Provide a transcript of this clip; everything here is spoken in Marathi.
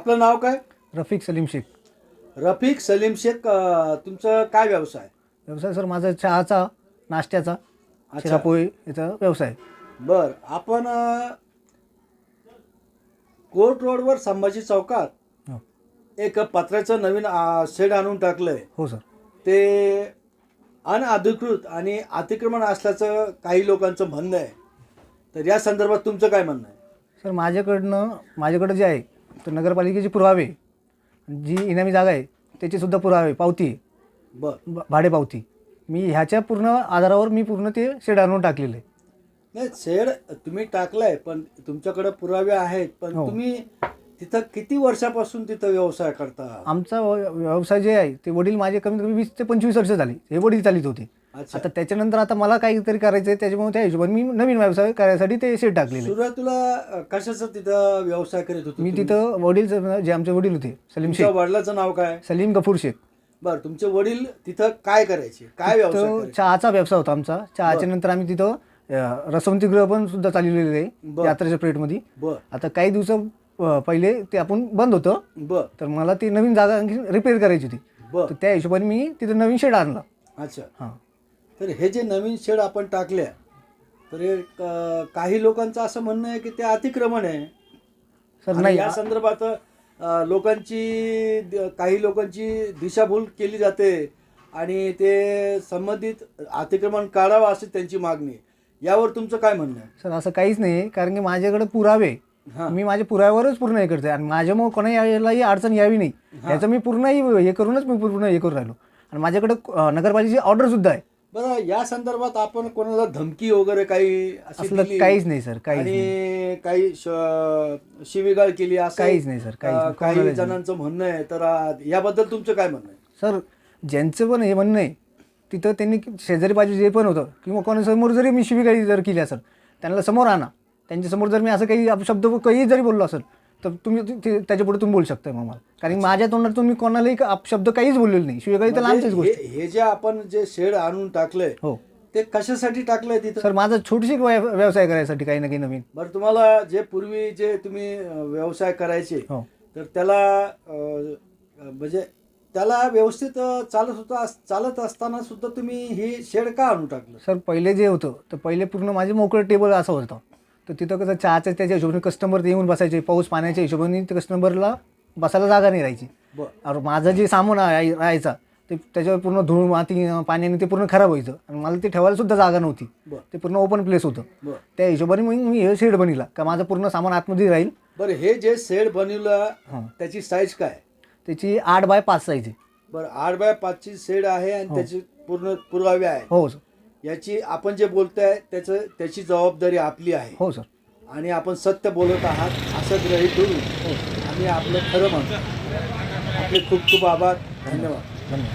आपलं नाव काय? रफिक सलीम शेख. रफिक सलीम शेख अं, तुमचं काय व्यवसाय? व्यवसाय सर माझा चहाचा नाश्त्याचा अच्छा. शिरापोळी याचा व्यवसाय. बर आपण अं, कोर्ट रोडवर संभाजी चौकात हो. एक पत्र्याचं नवीन अं, शेड आणून टाकलंय. हो सर. ते अनअधिकृत आणि अतिक्रमण असल्याचं काही लोकांचं म्हणणं आहे. तर या संदर्भात तुमचं काय म्हणणं आहे? सर माझ्याकडनं माझ्याकडं जे आहे तर नगरपालिकेचे पुरावे जी इनामी जागा आहे त्याचेसुद्धा पुरावे पावती. बर. ब- भाडे पावती. मी ह्याच्या पूर्ण आधारावर मी पूर्ण ते शेड आणून टाकलेलं. आहे नाही शेड तुम्ही टाकलाय पण तुमच्याकडे पुरावे आहेत पण हो. तुम्ही तिथं किती वर्षापासून तिथं व्यवसाय करता? आमचा व्य- व्यवसाय जे आहे ते वडील माझे कमीत कमी वीस ते पंचवीस वर्ष झाली. हे वडील चालित होते. आता त्याच्यानंतर आता मला काहीतरी करायचं आहे त्याच्यामुळे त्या हिशोबाने मी नवीन व्यवसाय करायसाठी ते शेड टाकलेले. आहे. सुरुवातीला कशाचा तिथं व्यवसाय करीत होतो मी? तिथं वडील जे आमचे वडील होते सलीम शेख. वडिलाचं नाव काय? सलीम गफूर शेख. बर तुमचे वडील तिथं काय करायचे? काय व्यवसाय चहाचा व्यवसाय होता आमचा. चहाच्या नंतर आम्ही तिथं अं, रसवंतीगृह पण सुद्धा चालवलेलं आहे. यात्रेच्या बर. आता काही दिवस पहिले ते आपण बंद होतं. बर. तर मला ती नवीन जागा आणखी रिपेअर करायची होती. तर त्या हिशोबाने मी तिथं नवीन शेड आणला. अच्छा. हां. तर हे जे नवीन शेड आपण टाकल्या तर हे क- काही लोकांचं असं म्हणणं आहे की ते अतिक्रमण आहे. सर आणि नाही या संदर्भात अ, लोकांची द- काही लोकांची दिशाभूल केली जाते आणि ते संबंधित अतिक्रमण काढावं अशी त्यांची मागणी आहे. यावर तुमचं काय म्हणणं आहे? सर असं काहीच नाही कारण की माझ्याकडे पुरावे हा. मी माझ्या पुराव्यावरच पूर्ण हे करतोय आणि माझ्यामुळे कोणाही यायलाही अडचण यावी नाही. याचं मी पूर्णही हे करूनच मी पूर्ण हे करून राहिलो. आणि माझ्याकडे अं, नगरपालिकेची ऑर्डर सुद्धा आहे. बरं या संदर्भात आपण कोणाला धमकी वगैरे काही अशी असलं दिली? काहीच नाही सर काहीच नाही. आणि काही श- शिवीगाळ केली असं? काहीच नाही सर, काहीच अ, नाही. काही कोणालाच जणांचं म्हणणं आहे तर याबद्दल तुमचं काय म्हणणं आहे? सर ज्यांचं पण हे म्हणणं आहे तिथं त्यांनी शेजारी बाजू जे पण होतं किंवा कोणासमोर जरी मी शिवीगाळी जर केली असेल त्यांना समोर आणा. त्यांच्यासमोर जर मी असं काही शब्द काही जरी बोललो असेल तर तुम्ही ते- ते- त्याच्यापुढे तुम्ही बोलू शकता मग मला कारण माझ्या तोंडातून मी कोणालाही का- शब्द काहीच बोललेलो नाही. शिवीगाळी तर लांबचीच म्हणजे गोष्ट. हे जे आपण जे शेड आणून टाकलंय हो. ते कशासाठी टाकलंय तिथं? सर माझा छोटीशी व्यव- व्यवसाय करायसाठी काही ना काही नवीन. बरं तुम्हाला जे पूर्वी जे तुम्ही व्यवसाय करायचे हो. तर त्याला म्हणजे त्याला व्यवस्थित चालत होता चालत असताना सुद्धा तुम्ही ही शेड का आणून टाकलं? सर पहिले जे होतं तर पहिले पूर्ण माझे मोकळं टेबल असं होतं. तर तिथं कसं चहाच्या त्याच्या हिशोबाने कस्टमर येऊन बसायचे पाऊस पाण्याच्या हिशोबाने ते कस्टमरला बसायला जागा नाही राहायची. और माझं जे सामान राहायचा ते त्याच्यावर पूर्ण धूळ माती पाण्याने ते पूर्ण खराब व्हायचं. आणि मला ते ठेवायला सुद्धा जागा नव्हती. ते पूर्ण ओपन प्लेस होतं. त्या हिशोबाने मग मी हे शेड बनवला का माझं पूर्ण सामान आतमध्ये राहील. बरं हे जे शेड बनवलं त्याची साईज काय? त्याची आठ बाय पाच साईज आहे. बरं आठ बाय पाचची शेड आहे आणि हो. त्याचे पूर्ण पुरावे आहे हो सर. याची आपण जे बोलताय त्याचं त्याची जबाबदारी आपली आहे. हो सर. आणि आपण सत्य बोलत आहात असं ग्रहित धरून आम्ही आपलं खरं म्हणतो. आपले खूप खूप आभार. धन्यवाद. धन्यवाद.